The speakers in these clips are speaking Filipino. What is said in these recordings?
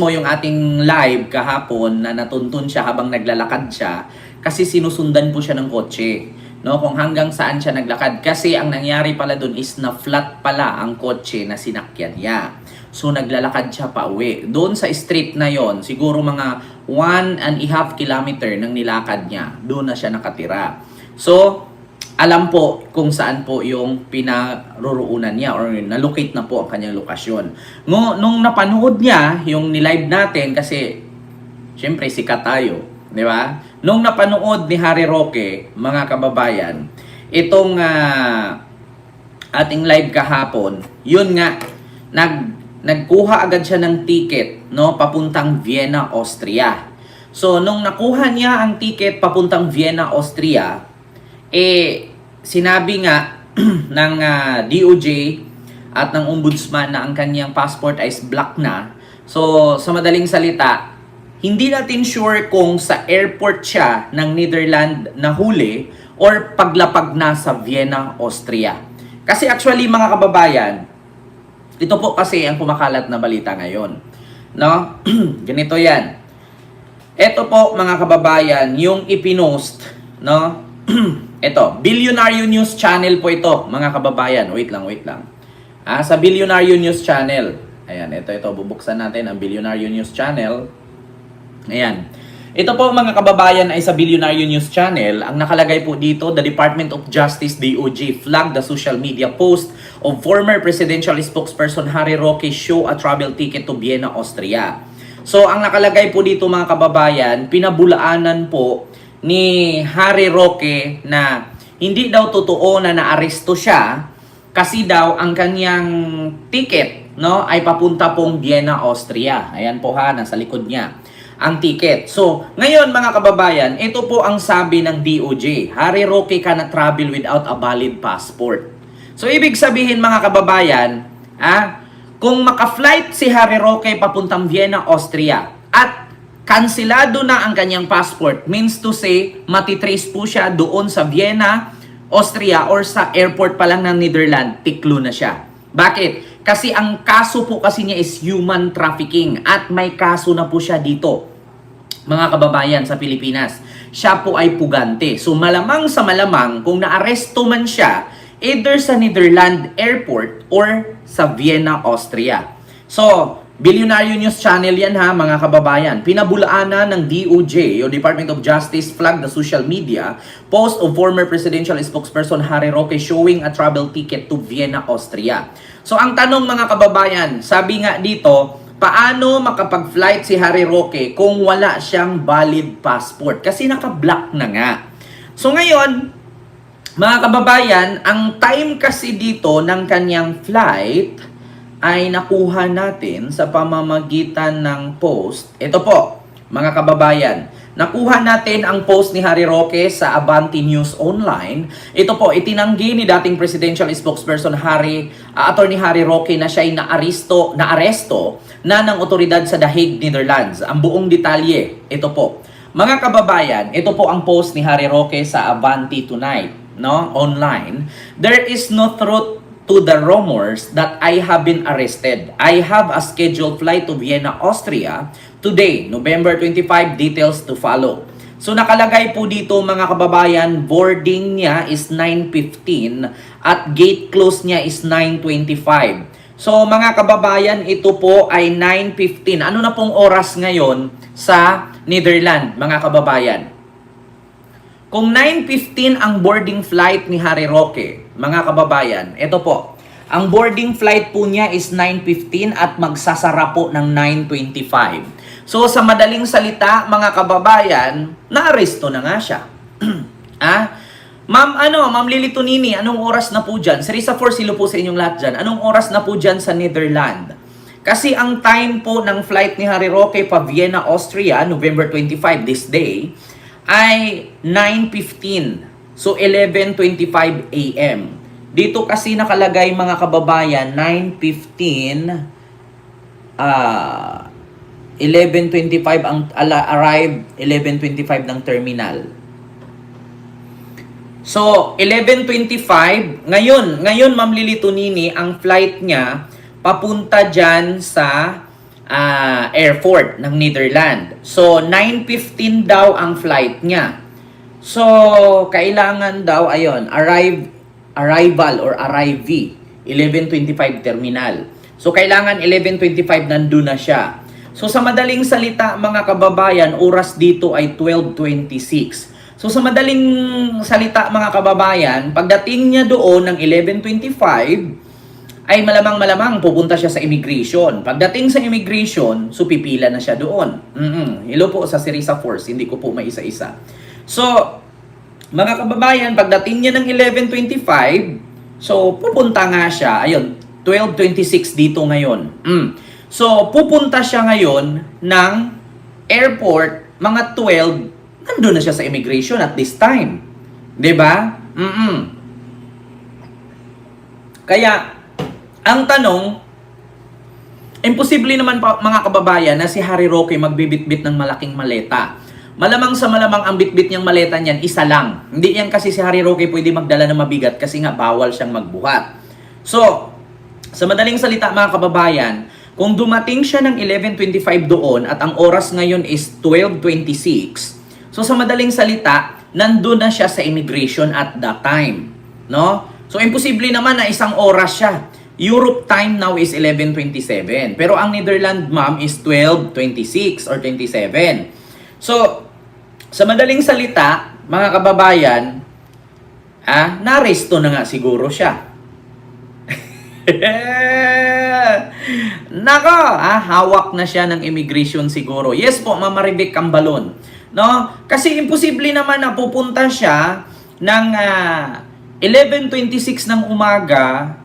mo yung ating live kahapon na natuntun siya habang naglalakad siya kasi sinusundan po siya ng kotse. No, kung hanggang saan siya naglakad. Kasi ang nangyari pala dun is na flat pala ang kotse na sinakyan niya. So naglalakad siya pa uwi. Doon sa street na yon, siguro mga one and a half kilometer ng nilakad niya. Doon na siya nakatira. So, alam po kung saan po yung pinaroroonan niya or nalocate na po ang kanyang lokasyon. Ngo, nung napanood niya yung nilive natin kasi syempre sikat tayo, di ba? Nung napanood ni Harry Roque, mga kababayan, itong ah, ating live kahapon, yun nga, nag, nagkuha agad siya ng ticket, no, papuntang Vienna, Austria. So, nung nakuha niya ang ticket papuntang Vienna, Austria, eh, sinabi nga ng ah, DOJ at ng ombudsman na ang kanyang passport ay black na. So, sa madaling salita, hindi natin sure kung sa airport siya ng Netherlands nahuli or paglapag na sa Vienna, Austria. Kasi actually mga kababayan, ito po kasi ang kumakalat na balita ngayon. No? Ganito yan. Ito po mga kababayan, yung ipinost, no? ito, Billionaire News Channel po ito, mga kababayan. Wait lang, wait lang. Ah, sa Billionaire News Channel. Ayan, ito, ito, bubuksan natin ang Billionaire News Channel. Ayan. Ito po mga kababayan ay sa Billionaire News Channel. Ang nakalagay po dito, the Department of Justice DOJ flagged the social media post of former presidential spokesperson Harry Roque show a travel ticket to Vienna, Austria. So ang nakalagay po dito mga kababayan, pinabulaanan po ni Harry Roque na hindi daw totoo na naaresto siya kasi daw ang kanyang ticket no ay papunta pong Vienna, Austria. Ayan po ha, nasa likod niya ang ticket. So, ngayon mga kababayan, ito po ang sabi ng DOJ. Harry Roque cannot travel without a valid passport. So, ibig sabihin mga kababayan, ah, kung maka-flight si Harry Roque papuntang Vienna, Austria, at kansilado na ang kanyang passport, means to say, matitrace po siya doon sa Vienna, Austria, or sa airport pa lang ng Netherlands, tiklo na siya. Bakit? Kasi ang kaso po kasi niya is human trafficking at may kaso na po siya dito mga kababayan sa Pilipinas. Siya po ay pugante. So malamang sa malamang kung naaresto man siya either sa Netherlands Airport or sa Vienna, Austria. So, Billionaire News Channel yan ha mga kababayan. Pinabulaanan ng DOJ o Department of Justice flagged the social media post of former presidential spokesperson Harry Roque showing a travel ticket to Vienna, Austria. So ang tanong mga kababayan, sabi nga dito, paano makapag-flight si Harry Roque kung wala siyang valid passport? Kasi naka-block na nga. So ngayon, mga kababayan, ang time kasi dito ng kanyang flight ay nakuha natin sa pamamagitan ng post. Ito po, mga kababayan, nakuha natin ang post ni Harry Roque sa Avanti News Online. Ito po, itinanggi ni dating presidential spokesperson Harry, uh, Attorney Harry Roque na siya ay naaresto, naaresto na ng otoridad sa The Hague, Netherlands. Ang buong detalye, ito po. Mga kababayan, ito po ang post ni Harry Roque sa Avanti Tonight, no? Online. There is no truth to the rumors that I have been arrested. I have a scheduled flight to Vienna, Austria today, November 25, details to follow. So nakalagay po dito mga kababayan, boarding niya is 9.15 at gate close niya is 9.25. So mga kababayan, ito po ay 9.15. Ano na pong oras ngayon sa Netherlands, mga kababayan? Kung 9.15 ang boarding flight ni Harry Roque, mga kababayan, ito po. Ang boarding flight po niya is 9.15 at magsasara po ng 9.25. So sa madaling salita, mga kababayan, naaresto na nga siya. ah? Ma'am, ano, Ma'am Lily Tonini, anong oras na po dyan? Sarisa Forcillo po sa inyong lahat dyan. Anong oras na po dyan sa Netherlands? Kasi ang time po ng flight ni Harry Roque pa Vienna, Austria, November 25, this day, ay 9.15. So, 11.25 a.m. Dito kasi nakalagay mga kababayan, 9.15, ah, 11.25 ang ala, arrive, 11.25 ng terminal. So, 11.25, ngayon, ngayon Ma'am Lily Tunini, ang flight niya papunta dyan sa ah, airport ng Netherlands. So, 9.15 daw ang flight niya. So, kailangan daw, ayon, arrive, arrival or arrive, 11.25 terminal. So, kailangan 11.25 nandun na siya. So, sa madaling salita, mga kababayan, oras dito ay 12.26. So, sa madaling salita, mga kababayan, pagdating niya doon ng 11.25, ay malamang-malamang pupunta siya sa immigration. Pagdating sa immigration, so pipila na siya doon. mm Hello po sa Sirisa Force, hindi ko po maisa-isa. So, mga kababayan, pagdating niya ng 11.25, so pupunta nga siya, ayun, 12.26 dito ngayon. Mm. So, pupunta siya ngayon ng airport, mga 12, nandun na siya sa immigration at this time. ba? Mm Kaya, ang tanong, imposible naman pa, mga kababayan na si Harry Roque magbibitbit ng malaking maleta. Malamang sa malamang ang bitbit niyang maleta niyan, isa lang. Hindi yan kasi si Harry Roque pwede magdala ng mabigat kasi nga bawal siyang magbuhat. So, sa madaling salita mga kababayan, kung dumating siya ng 11.25 doon at ang oras ngayon is 12.26, so sa madaling salita, nandun na siya sa immigration at that time. No? So, imposible naman na isang oras siya. Europe time now is 11.27. Pero ang Netherlands, ma'am, is 12.26 or 27. So, sa madaling salita, mga kababayan, ah, naresto na nga siguro siya. Nako, ah, hawak na siya ng immigration siguro. Yes po, Mama Rebecca Cambalon. No? Kasi imposible naman na pupunta siya ng ah, 11.26 ng umaga.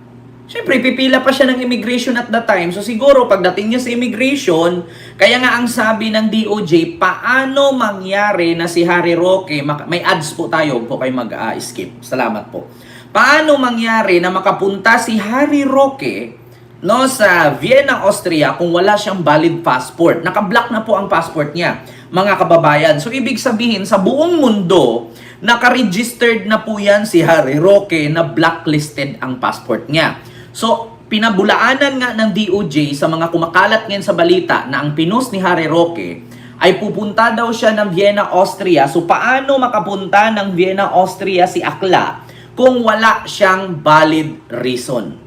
Siyempre, pipila pa siya ng immigration at that time. So siguro, pagdating niya sa immigration, kaya nga ang sabi ng DOJ, paano mangyari na si Harry Roque, may ads po tayo, po kayo mag-skip. Salamat po. Paano mangyari na makapunta si Harry Roque no sa Vienna, Austria kung wala siyang valid passport. Naka-block na po ang passport niya, mga kababayan. So ibig sabihin sa buong mundo, naka-registered na po yan si Harry Roque na blacklisted ang passport niya. So pinabulaanan nga ng DOJ sa mga kumakalat ngayon sa balita na ang pinos ni Harry Roque ay pupunta daw siya ng Vienna, Austria. So paano makapunta ng Vienna, Austria si Akla kung wala siyang valid reason?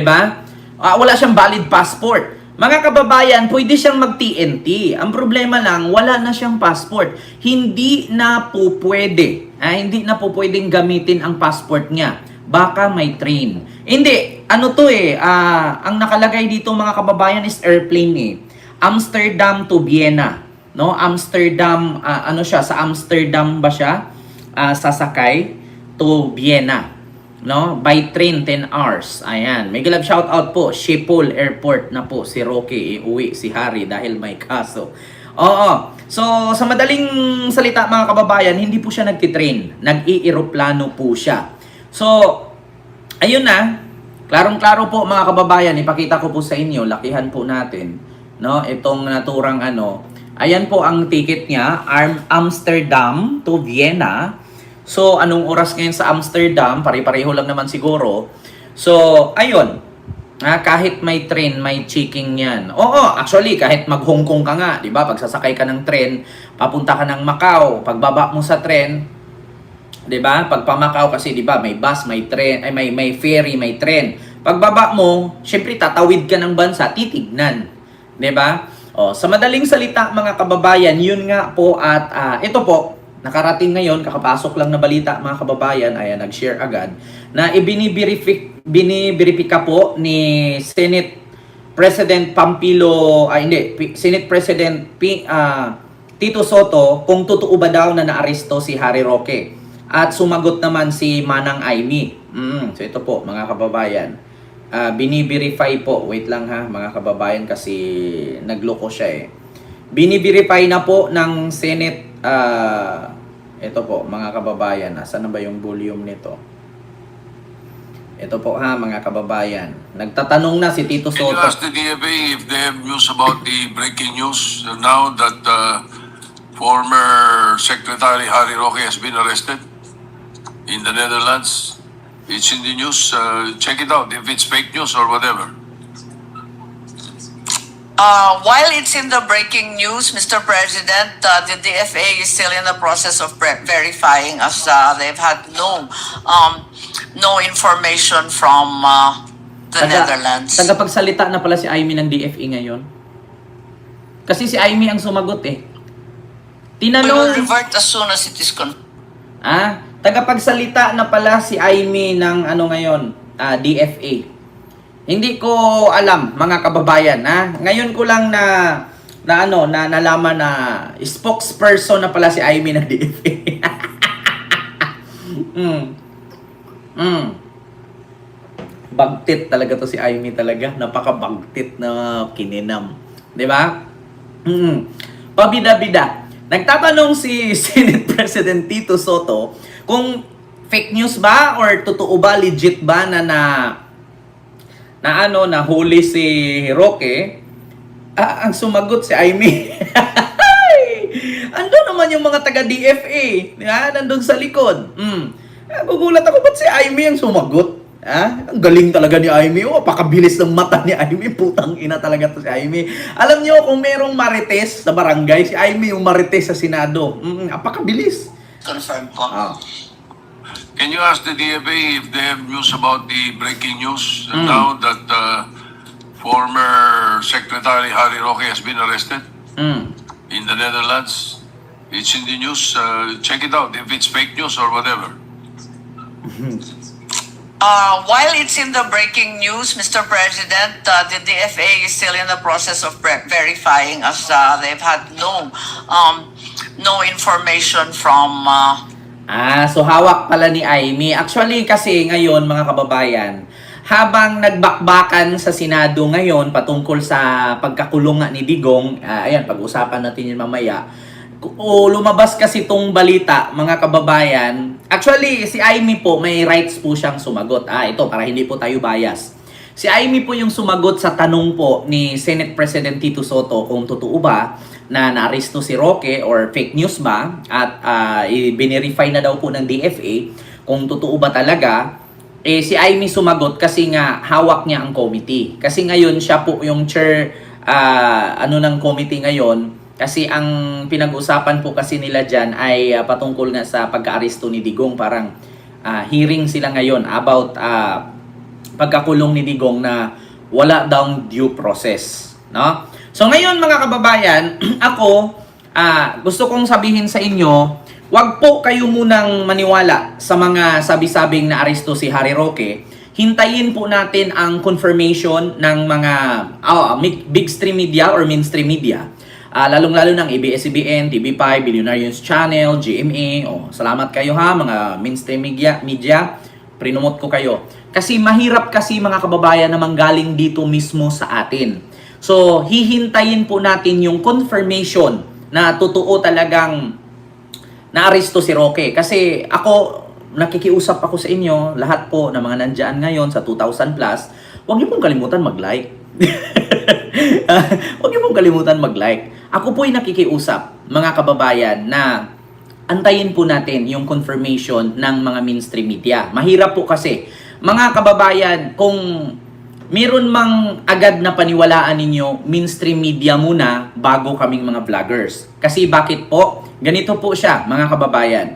ba? Ah, wala siyang valid passport. Mga kababayan, pwede siyang mag-TNT. Ang problema lang, wala na siyang passport. Hindi na po pwede. Ah, hindi na po pwedeng gamitin ang passport niya. Baka may train. Hindi, ano to eh, ah, ang nakalagay dito mga kababayan is airplane eh. Amsterdam to Vienna. No? Amsterdam, ah, ano siya, sa Amsterdam ba siya? Ah, sasakay to Vienna no? By train 10 hours. Ayan. May galab shout out po. Schiphol Airport na po si Rocky iuwi si Harry dahil may kaso. Oo. So, sa madaling salita mga kababayan, hindi po siya nagtitrain. Nag-iiroplano po siya. So, ayun na. Klarong-klaro po mga kababayan, ipakita ko po sa inyo, lakihan po natin, no? Itong naturang ano. Ayan po ang ticket niya, Am- Amsterdam to Vienna. So, anong oras ngayon sa Amsterdam? Pare-pareho lang naman siguro. So, ayun. Ah, kahit may train, may checking yan. Oo, actually, kahit mag-Hong Kong ka nga, di ba? Pag sasakay ka ng tren, papunta ka ng Macau, pagbaba mo sa tren, di ba? Pag pa kasi, di ba, may bus, may tren, ay may, may ferry, may tren. Pagbaba mo, syempre tatawid ka ng bansa, titignan. Di ba? O, sa madaling salita, mga kababayan, yun nga po at ah, ito po, nakarating ngayon, kakapasok lang na balita mga kababayan, ayan, nag-share agad, na ibinibirifik, binibirifika po ni Senate President Pampilo, ah, hindi, Senate President P, ah, Tito Soto kung totoo ba daw na naaresto si Harry Roque. At sumagot naman si Manang Aimee. Mm, so ito po mga kababayan. Ah, biniverify po. Wait lang ha mga kababayan kasi nagloko siya eh. Biniverify na po ng Senate ah ito po mga kababayan. Nasaan na ba yung volume nito? Ito po ha mga kababayan. Nagtatanong na si Tito Can you Soto. ask the DFA if they have news about the breaking news uh, now that uh, former Secretary Harry Roque has been arrested in the Netherlands? It's in the news. Uh, check it out if it's fake news or whatever. Uh, while it's in the breaking news, Mr. President, uh, the DFA is still in the process of verifying as uh, they've had no um, no information from uh, the Netherlands. Tagapagsalita na pala si Aimee ng DFE ngayon. Kasi si Aimee ang sumagot eh. We will Tinanong, revert as soon as it is confirmed. ah, tagapagsalita na pala si Aimee ng ano ngayon, ah, DFA. Hindi ko alam mga kababayan, ha? Ngayon ko lang na na ano, na nalaman na spokesperson na pala si Aimee ng DFA. mm. Mm. Bagtit talaga to si Aimee talaga. Napaka-bagtit na kininam. 'Di ba? Mm. Pabida-bida. Nagtatanong si Senate President Tito Soto kung fake news ba or totoo ba, legit ba na na na ano, na huli si Roque, ah, ang sumagot si Aimee. Ando naman yung mga taga-DFA. Di ba? Nandun sa likod. Mm. Gugulat ako, ba't si Aimee ang sumagot? Ah, ang galing talaga ni Aimee. Oh, apakabilis ng mata ni Aimee. Putang ina talaga to si Aimee. Alam niyo kung merong marites sa barangay, si Aimee yung marites sa Senado. Mm, apakabilis. Po. Ah. Can you ask the DFA if they have news about the breaking news Mm. now that uh, former Secretary Harry Roque has been arrested Mm. in the Netherlands? It's in the news. Uh, check it out if it's fake news or whatever. Uh, while it's in the breaking news, Mr. President, uh, the DFA is still in the process of verifying as uh, they've had no um, no information from uh, Ah, so hawak pala ni Aimee. Actually kasi ngayon mga kababayan, habang nagbakbakan sa Senado ngayon patungkol sa pagkakulong ni Digong, ah, ayan, pag-usapan natin yun mamaya. O lumabas kasi tong balita, mga kababayan. Actually, si Aimee po, may rights po siyang sumagot. Ah, ito, para hindi po tayo bias. Si Aimee po yung sumagot sa tanong po ni Senate President Tito Soto kung totoo ba na naaresto si Roque or fake news ba at uh, i-verify na daw po ng DFA kung totoo ba talaga eh si Aimee sumagot kasi nga hawak niya ang committee. Kasi ngayon siya po yung chair ah, ano ng committee ngayon kasi ang pinag-usapan po kasi nila diyan ay ah, patungkol nga sa pagka-aresto ni Digong parang ah, hearing sila ngayon about ah, pagkakulong ni Digong na wala daw due process, no? So ngayon mga kababayan, ako ah, gusto kong sabihin sa inyo, wag po kayo munang maniwala sa mga sabi-sabing na aresto si Harry Roque. Hintayin po natin ang confirmation ng mga big, big stream media or mainstream media. Ah, lalong-lalo ng ABS-CBN, TV5, Billionaire News Channel, GMA. Oh, salamat kayo ha mga mainstream media, media. Prinumot ko kayo. Kasi mahirap kasi mga kababayan na manggaling dito mismo sa atin. So, hihintayin po natin yung confirmation na totoo talagang naaresto si Roque. Kasi ako, nakikiusap ako sa inyo, lahat po ng mga nandyan ngayon sa 2,000 plus, huwag niyo pong kalimutan mag-like. huwag niyo pong kalimutan mag-like. Ako po'y nakikiusap, mga kababayan, na antayin po natin yung confirmation ng mga mainstream media. Mahirap po kasi. Mga kababayan, kung meron mang agad na paniwalaan ninyo, mainstream media muna bago kaming mga vloggers. Kasi bakit po? Ganito po siya, mga kababayan.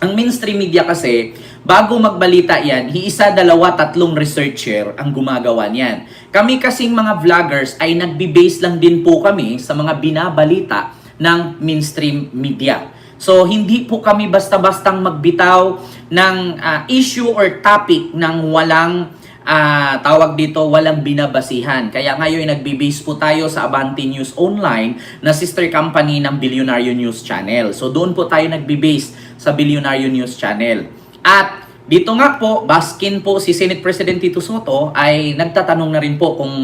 Ang mainstream media kasi, bago magbalita yan, hiisa, dalawa, tatlong researcher ang gumagawa niyan. Kami kasing mga vloggers ay nagbe-base lang din po kami sa mga binabalita ng mainstream media. So, hindi po kami basta-bastang magbitaw ng ah, issue or topic ng walang ah, tawag dito, walang binabasihan. Kaya ngayon nagbe-base po tayo sa Avanti News Online na sister company ng Billionaire News Channel. So, doon po tayo nagbe-base sa Billionaire News Channel. At dito nga po, baskin po si Senate President Tito Soto ay nagtatanong na rin po kung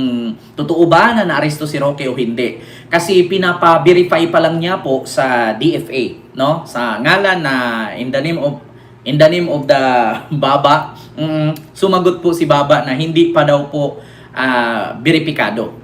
totoo ba na naaresto si Roque o hindi. Kasi pinapa-verify pa lang niya po sa DFA, no? Sa ngalan na in the name of in the name of the Baba, mm, sumagot po si Baba na hindi pa daw po ah, beripikado.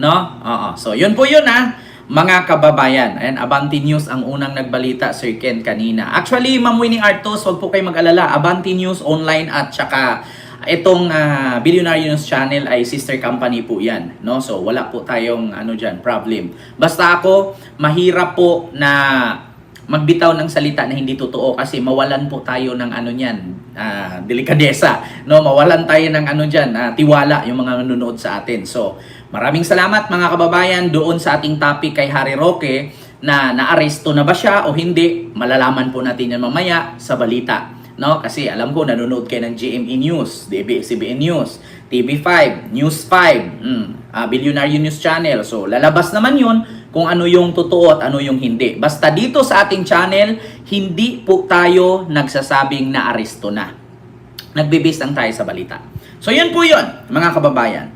No? Oo. So, yun po yun ah. Mga kababayan, and Avanti News ang unang nagbalita, Sir Ken, kanina. Actually, Ma'am Winnie Artos, wag po kayo mag-alala. Avanti News online at saka Itong ah, Billionaire News Channel ay sister company po yan. No? So wala po tayong ano dyan, problem. Basta ako, mahirap po na magbitaw ng salita na hindi totoo kasi mawalan po tayo ng ano niyan, ah, delikadesa, no? Mawalan tayo ng ano diyan, tiwala yung mga nanonood sa atin. So, maraming salamat mga kababayan doon sa ating topic kay Harry Roque na naaresto na ba siya o hindi? Malalaman po natin yan mamaya sa balita. No? Kasi alam ko nanonood kayo ng GME News, DBCBN News, TV5, News 5, mm, ah, Billionaire News Channel. So, lalabas naman yun kung ano yung totoo at ano yung hindi. Basta dito sa ating channel, hindi po tayo nagsasabing na aresto na. Nagbibis lang tayo sa balita. So, yun po yun, mga kababayan.